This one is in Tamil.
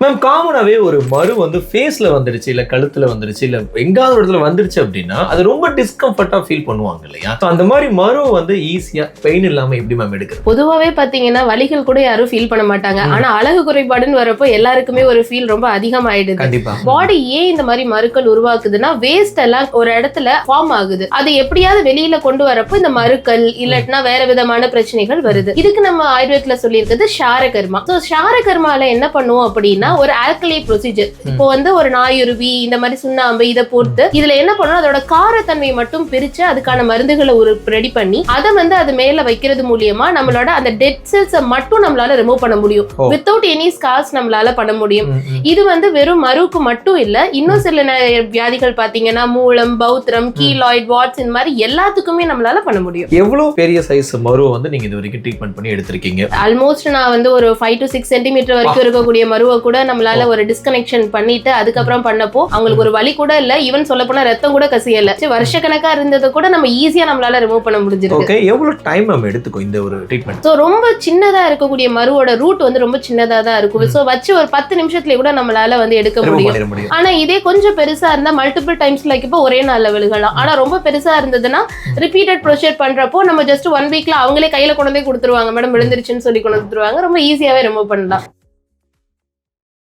மேம் காமனாவே ஒரு மரு வந்து ஃபேஸ்ல வந்துருச்சு இல்ல கழுத்துல வந்துருச்சு இல்ல எங்காவது ஒரு இடத்துல வந்துருச்சு அப்படின்னா அது ரொம்ப டிஸ்கம்ஃபர்ட்டா ஃபீல் பண்ணுவாங்க இல்லையா? So, அந்த மாதிரி மரு வந்து ஈஸியா பெயின் இல்லாம எப்படி மேம் எடுக்கிறது? பொதுவாவே பாத்தீங்கன்னா வலிகள் கூட யாரும் ஃபீல் பண்ண மாட்டாங்க. ம். ஆனா அழகு குறைபாடுன்னு வரப்போ எல்லாருக்குமே ஒரு ஃபீல் ரொம்ப அதிகமாயிடுது. கண்டிப்பா. பாடி ஏன் இந்த மாதிரி மருக்கள் உருவாக்குதுன்னா வேஸ்ட் எல்லாம் ஒரு இடத்துல ஃபார்ம் ஆகுது. அது எப்படியாவது வெளியில கொண்டு வரப்போ இந்த மருக்கள் இல்லாட்டினா வேற விதமான பிரச்சனைகள் வருது. இதுக்கு நம்ம ஆயுர்வேதத்துல சொல்லியிருக்கிறது ஷாரகர்மா. ஸோ ஷாரகர்மால என்ன பண்ணுவோம் அப்படின்னா ஒரு ஆல்கலி ப்ரொசீஜர் இப்போ வந்து ஒரு நாயுருவி இந்த மாதிரி சுண்ணாம்பு இதை பொறுத்து இதுல என்ன பண்ணணும் அதோட காரத்தன்மையை மட்டும் பிரிச்சு அதுக்கான மருந்துகளை ஒரு ரெடி பண்ணி அதை வந்து அது மேல வைக்கிறது மூலியமா நம்மளோட அந்த டெட் செல்ஸை மட்டும் நம்மளால ரிமூவ் பண்ண முடியும். வித்தவுட் எனி ஸ்கார்ஸ் நம்மளால பண்ண முடியும். இது வந்து வெறும் மருவுக்கு மட்டும் இல்ல இன்னும் சில வியாதிகள் பாத்தீங்கன்னா மூலம் பௌத்திரம் கீலாய்ட் வாட்ஸ் இந்த மாதிரி எல்லாத்துக்குமே நம்மளால பண்ண முடியும். எவ்வளவு பெரிய சைஸ் மருவை வந்து நீங்க இது வரைக்கும் ட்ரீட்மெண்ட் பண்ணி எடுத்திருக்கீங்க? ஆல்மோஸ்ட் நான் வந்து ஒரு ஃபைவ் டு சிக்ஸ் சென்டிமீட்டர் வரைக்கும் இருக்கக்கூடிய மருவை கூட நம்மளால ஒரு டிஸ்கனெக்ஷன் பண்ணிட்டு அதுக்கப்புறம் பண்ணப்போ அவங்களுக்கு ஒரு வலி கூட இல்ல. ஈவன் சொல்ல போனா ரத்தம் கூட கசியல. சரி, வருஷக்கணக்கா இருந்ததை கூட நம்ம ஈஸியா நம்மளால ரிமூவ் பண்ண முடிஞ்சிருக்கு. ஓகே எவ்வளவு டைம் மேம் எடுத்துக்கும் இந்த ஒரு ட்ரீட்மெண்ட் ஸோ ரொம்ப சின்னதா இருக்கக்கூடிய மருவோட ரூட் வந்து ரொம்ப சின்னதா தான் இருக்கும். ஸோ வச்சு ஒரு பத்து நிமிஷத்துல கூட நம்மளால வந்து எடுக்க முடியும். ஆனா இதே கொஞ்சம் பெருசா இருந்தா மல்டிபிள் டைம்ஸ் லைக் இப்போ ஒரே நாள்ல விழுகலாம். ஆனா ரொம்ப பெருசா இருந்ததுன்னா ரிப்பீட்டட் ப்ரொசீஜர் பண்றப்போ நம்ம ஜஸ்ட் ஒன் வீக்ல அவங்களே கையில கொண்டு கொடுத்துருவாங்க. மேடம் விழுந்துருச்சுன்னு சொல்லி கொண்டு வந்துருவாங்க. ரொம்ப ஈஸியாவே ரிமூவ் பண்ணலாம்.